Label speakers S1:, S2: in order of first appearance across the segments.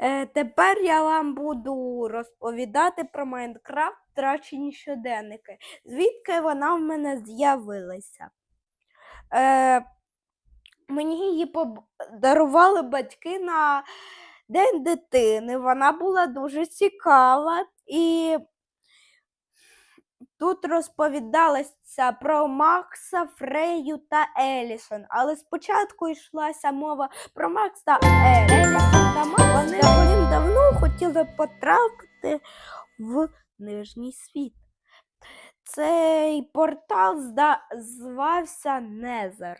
S1: Е, тепер я вам буду розповідати про Майнкрафт втрачені щоденники. Звідки вона в мене з'явилася? Е, мені її подарували батьки на День дитини. Вона була дуже цікава і тут розповідалося про Макса, Фрею та Елісон. Але спочатку йшлася мова про Макса та Елісон. та Макс вони давно хотіли потрапити в нижній світ. Цей портал зда- звався Незер.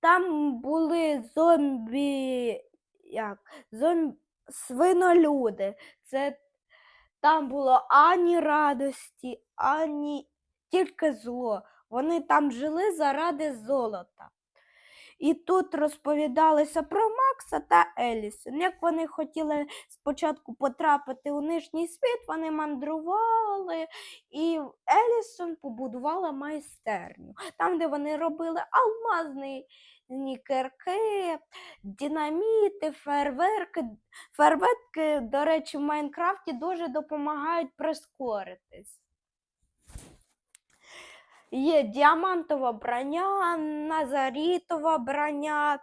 S1: Там були зомбі, як, зомбі, свинолюди. Це там було ані радості, ані тільки зло. Вони там жили заради золота. І тут розповідалося про Макса та Елісон. Як вони хотіли спочатку потрапити у нижній світ, вони мандрували, і Елісон побудувала майстерню, там, де вони робили алмазні кирки, динаміти, фейерверки. Фейерверки, до речі, в Майнкрафті дуже допомагають прискоритись. Є діамантова броня, назарітова броня.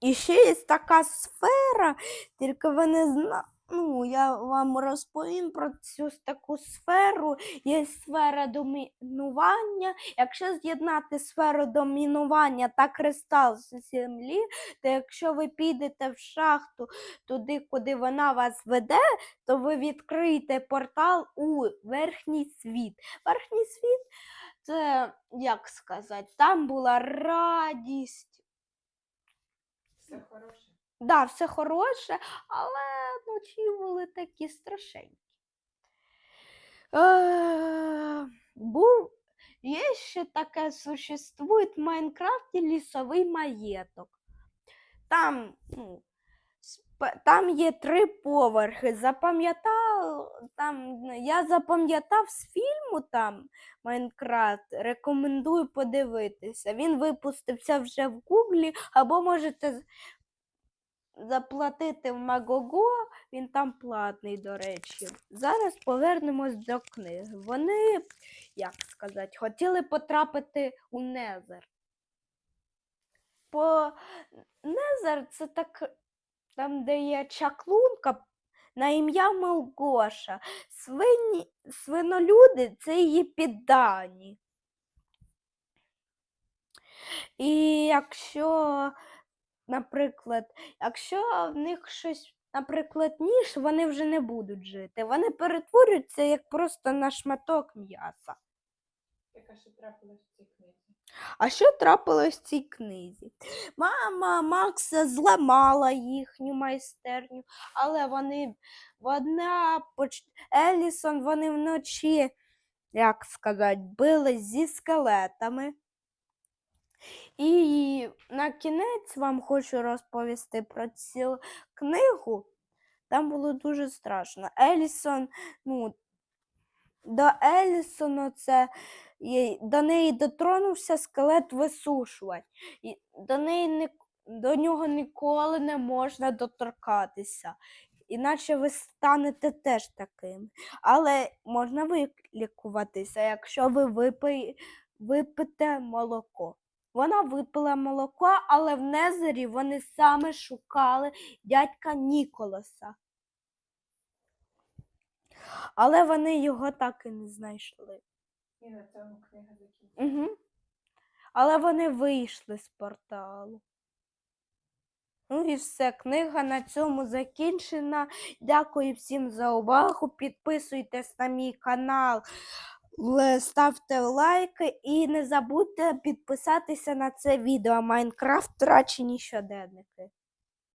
S1: І ще є така сфера, тільки ви не зна... Ну, я вам розповім про цю таку сферу. Є сфера домінування. Якщо з'єднати сферу домінування та кристал з землі, то якщо ви підете в шахту туди, куди вона вас веде, то ви відкриєте портал у верхній світ. Верхній світ це як сказати, там була радість.
S2: Все хороше.
S1: Да, все хороше, але ночі були такі страшенькі. Е, був, є ще таке существує в Майнкрафті лісовий маєток. Там, ну, там є три поверхи. Запам'ятав, там, я запам'ятав з фільму там Майнкрафт. Рекомендую подивитися. Він випустився вже в Гуглі, або можете заплатити в Магого, він там платний, до речі. Зараз повернемось до книги. Вони, як сказати, хотіли потрапити у Незер. По Незер це так, там, де є чаклунка на ім'я Мелгоша. Свині, свинолюди це її піддані. І якщо, наприклад, якщо в них щось, наприклад, ніж, вони вже не будуть жити. Вони перетворюються як просто на шматок м'яса.
S2: Яка ще трапилась в цій книзі?
S1: А що трапилось в цій книзі? Мама Макса зламала їхню майстерню, але вони вона поч... Елісон вони вночі, як сказати, бились зі скелетами. І на кінець вам хочу розповісти про цю книгу. Там було дуже страшно. Елісон, ну, до Елісона це до неї дотронувся скелет висушувач. До, неї ні, до нього ніколи не можна доторкатися. Іначе ви станете теж таким. Але можна вилікуватися, якщо ви випи, випите молоко. Вона випила молоко, але в Незері вони саме шукали дядька Ніколаса. Але вони його так і не знайшли.
S2: І на цьому книга закінчена.
S1: Угу. Але вони вийшли з порталу. Ну і все, книга на цьому закінчена. Дякую всім за увагу. Підписуйтесь на мій канал, ставте лайки і не забудьте підписатися на це відео Майнкрафт втрачені щоденники.